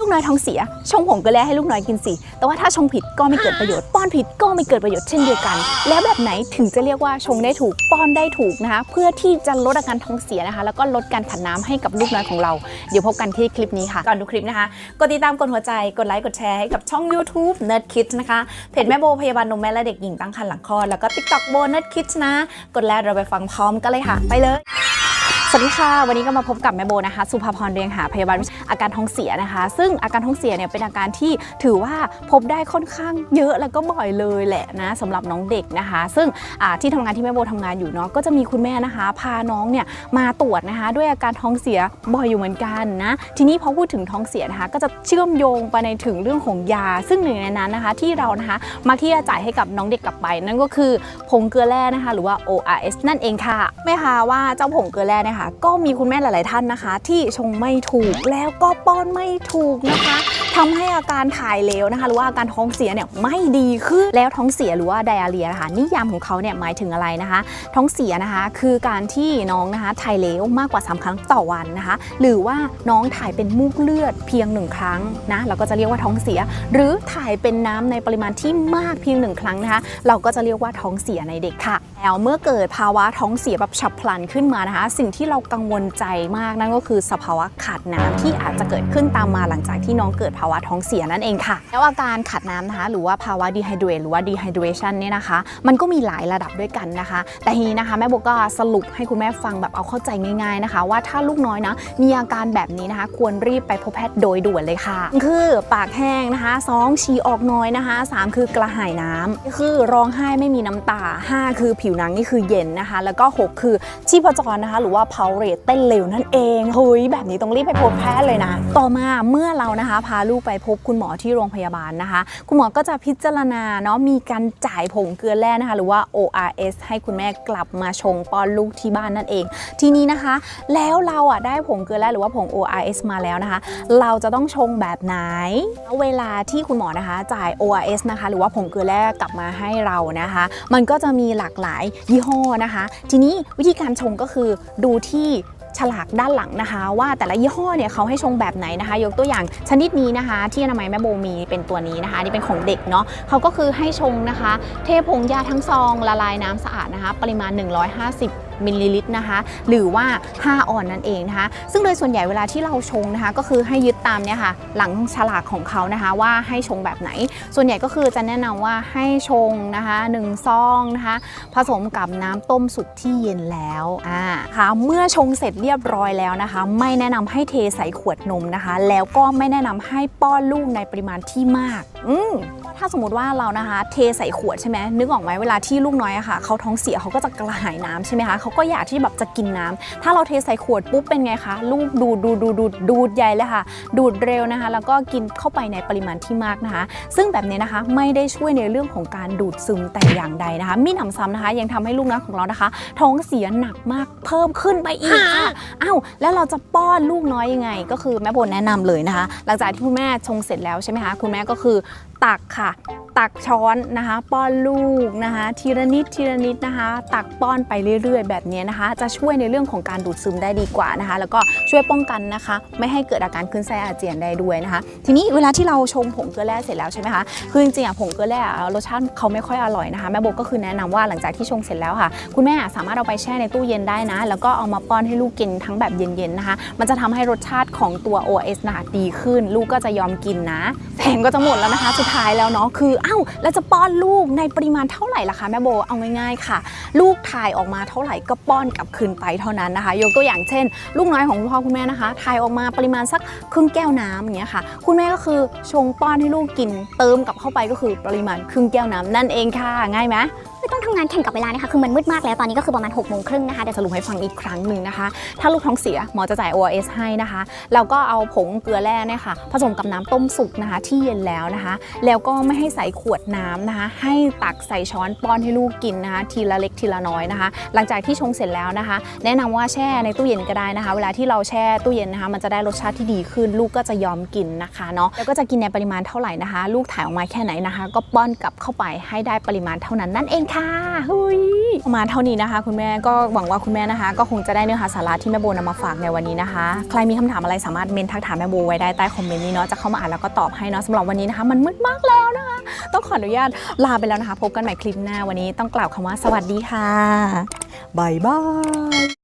ลูกน้อยท้องเสีย ชงผงเกลือให้ลูกน้อยกินสิ แต่ว่าถ้าชงผิดก็ไม่เกิดประโยชน์ ป้อนผิดก็ไม่เกิดประโยชน์เช่นเดียวกัน แล้วแบบไหนถึงจะเรียกว่าชงได้ถูก ป้อนได้ถูกนะคะ เพื่อที่จะลดอาการท้องเสียนะคะ แล้วก็ลดการขัดน้ำให้กับลูกน้อยของเรา เดี๋ยวพบกันที่คลิปนี้ค่ะ ก่อนดูคลิปนะคะ กดติดตามกดหัวใจ กดไลค์ กดแชร์ให้กับช่อง YouTube Nerd Kids นะคะ เพจแม่โบพยาบาลนมแม่และเด็กหญิงตั้งครรภ์หลังคลอด แล้วก็ TikTok โบ Nerd Kids นะ กดแล้วเราไปฟังพร้อมกันเลยค่ะ ไปเลย สวัสดีค่ะ วันนี้ก็มาพบกับแม่โบนะคะ สุภาพรเรียงหาพยาบาลอาการท้องเสียนะคะ ซึ่งอาการท้องเสียเนี่ยเป็นอาการที่ถือว่าพบได้ค่อนข้างเยอะแล้วก็บ่อยเลยแหละนะสำหรับน้องเด็กนะคะ ซึ่งที่ทำงานที่แม่โบทำงานอยู่เนาะก็จะมีคุณแม่นะคะ พาน้องเนี่ยมาตรวจนะคะ ด้วยอาการท้องเสียบ่อยอยู่เหมือนกันนะทีนี้พอพูดถึงท้องเสียนะคะ ก็จะเชื่อมโยงไปในถึงเรื่องของยา ซึ่งหนึ่งในนั้นนะคะ ที่เรานะคะมักที่จะจ่ายให้กับน้องเด็กกลับไป นั่นก็คือผงเกลือแร่นะคะ หรือว่า ORS นั่นเองค่ะไม่คะว่าเจ้าผงเกลือแร่นี่ยค่ะก็มีคุณแม่หลาย ๆ ท่านนะคะ ที่ชงไม่ถูกแล้วก็ป้อนไม่ถูกนะคะทำให้อาการถ่ายเหลวนะคะ หรือว่าอาการท้องเสียเนี่ยไม่ดีขึ้นแล้วท้องเสียหรือว่าไดอาเรียนะคะนิยามของเขาเนี่ยหมายถึงอะไรนะคะ ท้องเสียนะคะคือการที่น้องนะคะถ่ายเหลวมากกว่า 3 ครั้งต่อวันนะคะ หรือว่าน้องถ่ายเป็นมูกเลือดเพียงหนึ่งครั้งนะเราก็จะเรียกว่าท้องเสีย หรือถ่ายเป็นน้ำในปริมาณที่มากเพียงหนึ่งครั้งนะคะ เราก็จะเรียกว่าท้องเสียในเด็กค่ะแล้วเมื่อเกิดภาวะท้องเสียแบบฉับพลันขึ้นมานะคะ สิ่งที่เรากังวลใจมากนั่นก็คือสภาวะขาดน้ำที่อาจจะเกิดขึ้นตามมาหลังจากที่น้องเกิดภภาวะท้องเสียนั่นเองค่ะ แล้วอาการขาดน้ำนะคะ หรือว่าภาวะ dehydration หรือว่า dehydration เนี่ยนะคะ มันก็มีหลายระดับด้วยกันนะคะ แต่ทีนี้นะคะแม่โบก็สรุปให้คุณแม่ฟังแบบเอาเข้าใจง่าย ๆนะคะ ว่าถ้าลูกน้อยนะมีอาการแบบนี้นะคะ ควรรีบไปพบแพทย์โดยด่วนเลยค่ะ คือปากแห้งนะคะสองฉี่ออกน้อยนะคะสามคือกระหายน้ำคือร้องไห้ไม่มีน้ำตาห้าคือผิวหนังนี่คือเย็นนะคะ แล้วก็หกคือชีพจรนะคะ หรือว่าเพาเรตเต้นเร็วนั่นเองเฮ้ยแบบนี้ต้องรีบไปพบแพทย์เลยนะ ต่อมาเมื่อเรานะคะพาลูกไปพบคุณหมอที่โรงพยาบาลนะคะ คุณหมอก็จะพิจารณาเนาะมีการจ่ายผงเกลือแร่นะคะ หรือว่า ORS ให้คุณแม่กลับมาชงป้อนลูกที่บ้านนั่นเอง ทีนี้นะคะ แล้วเราอะได้ผงเกลือแร่หรือว่าผง ORS มาแล้วนะคะ เราจะต้องชงแบบไหนเวลาที่คุณหมอนะคะ จ่าย ORS นะคะ หรือว่าผงเกลือแร่กลับมาให้เรานะคะ มันก็จะมีหลากหลายยี่ห้อนะคะ ทีนี้วิธีการชงก็คือดูที่ ฉลากด้านหลังนะคะ ว่าแต่ละยี่ห้อเนี่ยเขาให้ชงแบบไหนนะคะ ยกตัวอย่างชนิดนี้นะคะ ที่อนามัยแม่โบมีเป็นตัวนี้นะคะนี่เป็นของเด็กเนาะเขาก็คือให้ชงนะคะ เทผงยาทั้งซองละลายน้ำสะอาดนะคะ ปริมาณ 150 มิลลิลิตรนะคะ หรือว่า 5 ออนนั่นเองนะคะ ซึ่งโดยส่วนใหญ่เวลาที่เราชงนะคะ ก็คือให้ยึดตามเนี่ยค่ะ หลังฉลากของเขานะคะ ว่าให้ชงแบบไหน ส่วนใหญ่ก็คือจะแนะนำว่าให้ชงนะคะ1ซองนะคะ ผสมกับน้ำต้มสุกที่เย็นแล้วอ่าค่ะเมื่อชงเสร็จเรียบร้อยแล้วนะคะ ไม่แนะนำให้เทใส่ขวดนมนะคะ แล้วก็ไม่แนะนำให้ป้อนลูกในปริมาณที่มาก อืมถ้าสมมติว่าเรานะคะ เทใส่ขวดใช่ไหมนึกออกไหมเวลาที่ลูกน้อยอะค่ะเขาท้องเสียเขาก็จะกระหายน้ำใช่ไหมคะเขาก็อยากที่แบบจะกินน้ำถ้าเราเทใส่ขวดปุ๊บเป็นไงคะลูกดูดดูดดูดดูดดูดใหญ่เลยค่ะ ดูดเร็วนะคะ แล้วก็กินเข้าไปในปริมาณที่มากนะคะ ซึ่งแบบนี้นะคะไม่ได้ช่วยในเรื่องของการดูดซึมแต่อย่างใดนะคะมิหนำซ้ำนะคะ ยังทำให้ลูกน้อยของเรานะคะ ท้องเสียหนักมากเพิ่มขึ้นไปอีกค่ะอ้าวแล้วเราจะป้อนลูกน้อยยังไง ก็คือแม่โบนแนะนำเลยนะคะ หลังจากที่คุณแม่ชงเสร็จแล้วใช่ไหมคะคุณแม่ก็คือตักค่ะตักช้อนนะคะ ป้อนลูกนะคะ ทีละนิดทีละนิดนะคะ ตักป้อนไปเรื่อยๆแบบนี้นะคะ จะช่วยในเรื่องของการดูดซึมได้ดีกว่านะคะ แล้วก็ช่วยป้องกันนะคะ ไม่ให้เกิดอาการคลื่นไส้อาเจียนได้ด้วยนะคะ ทีนี้เวลาที่เราชงผงเกลือแร่เสร็จแล้วใช่ไหมคะคือจริงๆอะผงเกลือแร่รสชาติเขาไม่ค่อยอร่อยนะคะแม่โบก็คือแนะนำว่าหลังจากที่ชงเสร็จแล้วค่ะ คุณแม่สามารถเอาไปแช่ในตู้เย็นได้นะ แล้วก็เอามาป้อนให้ลูกกินทั้งแบบเย็นๆนะคะ มันจะทำให้รสชาติของตัว OS นะคะดีขึ้น ลูกก็จะยอมกินนะแผงก็จะหมดแล้วนะคะ สุดท้ายแล้วเนาะคืออ้าวแล้วจะป้อนลูกในปริมาณเท่าไหร่ล่ะคะแม่โบเอาง่ายๆค่ะ ลูกถ่ายออกมาเท่าไหร่ก็ป้อนกลับคืนไปเท่านั้นนะคะ ยกตัวอย่างเช่น ลูกน้อยของคุณพ่อคุณแม่นะคะถ่ายออกมาปริมาณสักครึ่งแก้วน้ำอย่างเงี้ยค่ะ คุณแม่ก็คือชงป้อนให้ลูกกินเติมกลับเข้าไปก็คือปริมาณครึ่งแก้วน้ำนั่นเองค่ะ ง่ายไหม ไม่ต้องทำงานแข่งกับเวลานะคะ คือมันมืดมากแล้ว ตอนนี้ก็คือประมาณ6กโมงครึ่งนะคะ เดี๋ยวสรุปให้ฟังอีกครั้งหนึ่งนะคะ ถ้าลูกท้องเสียหมอจะจ่าย ORS ให้นะคะ แล้วก็เอาผงเกลือแร่เนี่ยค่ะ ผสมกับน้ำต้มสุกนะคะ ที่เย็นแล้วนะคะ แล้วก็ไม่ให้ใส่ขวดน้ำนะคะ ให้ตักใส่ช้อนป้อนให้ลูกกินนะคะ ทีละเล็กทีละน้อยนะคะ หลังจากที่ชงเสร็จแล้วนะคะ แนะนำว่าแช่ในตู้เย็นก็ได้นะคะ เวลาที่เราแช่ตู้เย็นนะคะ มันจะได้รสชาติที่ดีขึ้น ลูกก็จะยอมกินนะคะเนาะ แล้วก็จะกินในปริมาณเท่าไหร่นะคะ ลูกถ่ายออกมาแค่ไหนนะคะ ก็ป้อนกลับเข้าไปให้ได้ปริมาณเท่านั้นนั่นเองค่ะหุยมาเท่านี้นะคะ คุณแม่ก็หวังว่าคุณแม่นะคะ ก็คงจะได้เนื้อหาสาระที่แม่โบนำมาฝากในวันนี้นะคะ ใครมีคำถามอะไรสามารถเมนทักถามแม่โบไว้ได้ใต้คอมเมนต์นี้เนาะจะเข้ามาอ่านแล้วก็ตอบให้เนาะสำหรับวันนี้นะคะ มันมืดมากแล้วนะคะ ต้องขออนุญาตลาไปแล้วนะคะ พบกันใหม่คลิปหน้าวันนี้ต้องกล่าวคำว่าสวัสดีค่ะบายบาย